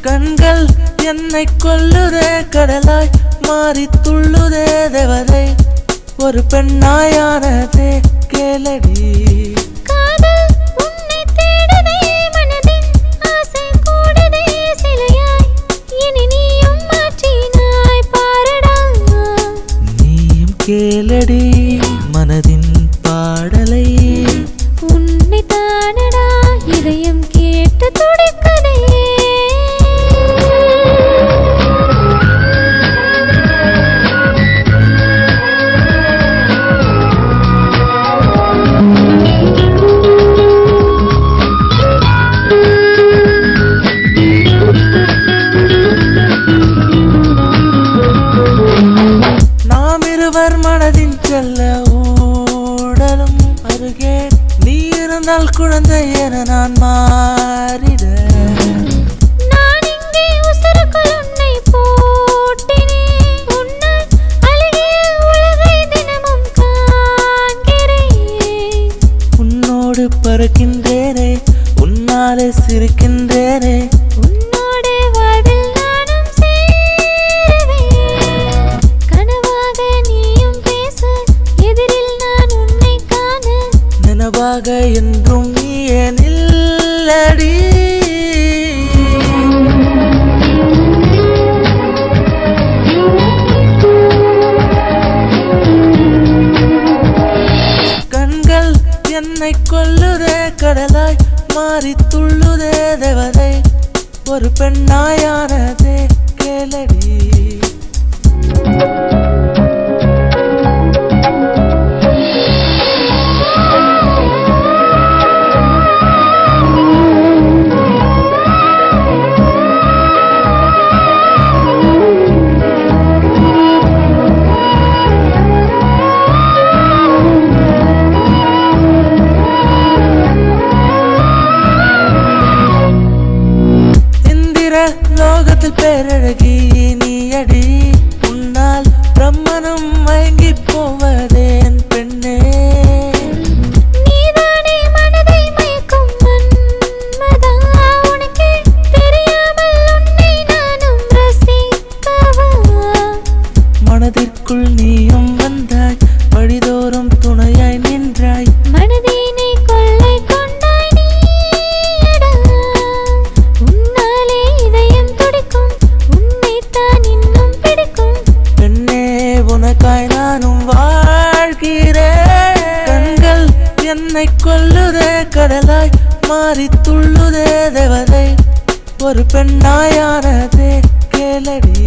கண்கள் என்னை கொல்லுதே கடலாய் மாறி துள்ளுதே தேவதை ஒரு பெண்ணாயானதே. கேளடி. கேளடி மனதின் பாடலை. உன்னை தானடா இதயம் கேட்டு துடிக்குதே நாம் இருவர் மனதின் செல்ல ஊடலும் அருகே நீ இருந்தால் குழந்தை என நான் மாறிட. பறக்கின்றேனே உன்னாலே சிரிக்கின்றேனே. நினைவாக என்றும் ஏனில்லடி கண்கள் என்னை கொல்லுதே கடலாய் மாறி துள்ளுதே தேவதை. ஒரு பெண்ணாயானதே கேளடி. லோகத்தில் பேரழகி நீ அடி. மாறி துள்ளுதே தேவதை ஒரு பெண்ணாயானதே கேளடி.